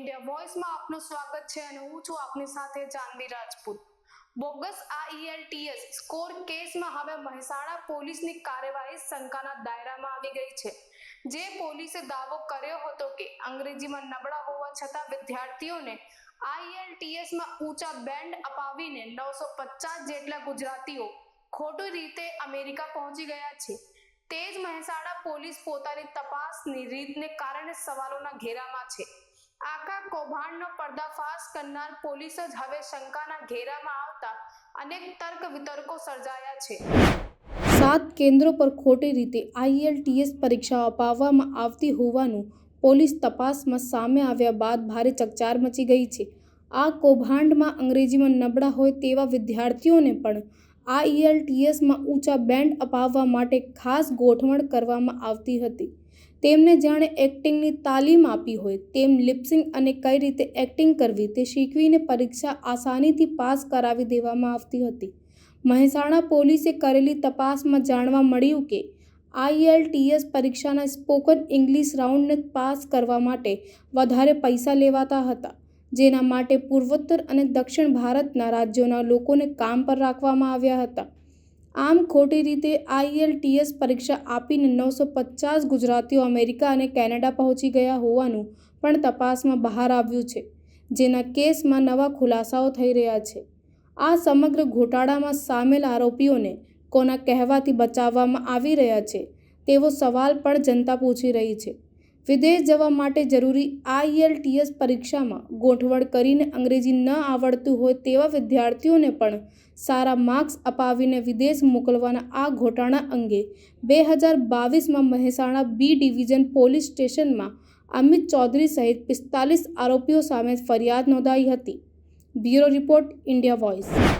India વોઇસમાં આપનું સ્વાગત છે અને હું છું આપની સાથે Janvi Rajput. Bogus IELTS score કેસમાં હવે મહેસાણા પોલીસની કાર્યવાહી શંકાના દાયરામાં આવી ગઈ છે. જે પોલીસે દાવો કર્યો હતો કે અંગ્રેજીમાં નબળા હોવા છતાં વિદ્યાર્થીઓને આઈએલટીએસમાં ઊંચા બેન્ડ અપાવીને નવસો પચાસ જેટલા ગુજરાતીઓ ખોટી રીતે અમેરિકા પહોંચી ગયા છે. તે જ મહેસાણા પોલીસ પોતાની તપાસની રીતને કારણે સવાલોના ઘેરામાં છે. આખા કૌભાંડનો પર્દાફાશ કરનાર પોલીસ જ હવે શંકાના ઘેરામાં આવતા અનેક તર્ક વિતર્કો સર્જાયા છે. સાત કેન્દ્રો પર ખોટી રીતે આઈએલટીએસ પરીક્ષા અપાવવામાં આવતી હોવાનું પોલીસ તપાસમાં સામે આવ્યા બાદ ભારે ચકચાર મચી ગઈ છે. આ કૌભાંડમાં અંગ્રેજીમાં નબળા હોય તેવા વિદ્યાર્થીઓને પણ આઈએલટીએસમાં ઊંચા બેન્ડ અપાવવા માટે ખાસ ગોઠવણ કરવામાં આવતી હતી. તેમને જાણે એક્ટિંગની તાલીમ આપી હોય, તેમ લિપસિંગ અને કઈ રીતે એક્ટિંગ કરવી તે શીખવીને પરીક્ષા આસાનીથી પાસ કરાવી દેવામાં આવતી હતી. મહેસાણા પોલીસે કરેલી તપાસમાં જાણવા મળ્યું કે, આઈએલટીએસ પરીક્ષાના સ્પોકન ઇંગ્લિશ રાઉન્ડને પાસ કરવા માટે વધારે પૈસા લેવાતા હતા, જેના માટે પૂર્વોત્તર અને દક્ષિણ ભારતના રાજ્યોના લોકોને કામ પર રાખવામાં આવ્યા હતા. આમ ખોટી રીતે આઈએલટીએસ પરીક્ષા આપીને નવસો પચાસ ગુજરાતીઓ અમેરિકા અને કેનેડા પહોંચી ગયા હોવાનું પણ તપાસમાં બહાર આવ્યું છે, જેના કેસમાં નવા ખુલાસાઓ થઈ રહ્યા છે. આ સમગ્ર ઘોટાળામાં સામેલ આરોપીઓને કોના કહેવાથી બચાવવામાં આવી રહ્યા છે તેવો સવાલ પણ જનતા પૂછી રહી છે. વિદેશ જવા માટે જરૂરી આઈએલટીએસ પરીક્ષામાં ગોઠવણ કરીને અંગ્રેજી ન આવડતું હોય તેવા વિદ્યાર્થીઓને પણ સારા માર્ક્સ અપાવીને વિદેશ મોકલવાના આ ઘોટાળા અંગે બે હજાર બાવીસમાં મહેસાણા બી ડિવિઝન પોલીસ સ્ટેશનમાં અમિત ચૌધરી સહિત પિસ્તાલીસ આરોપીઓ સામે ફરિયાદ નોંધાઈ હતી. Bureau report, India voice.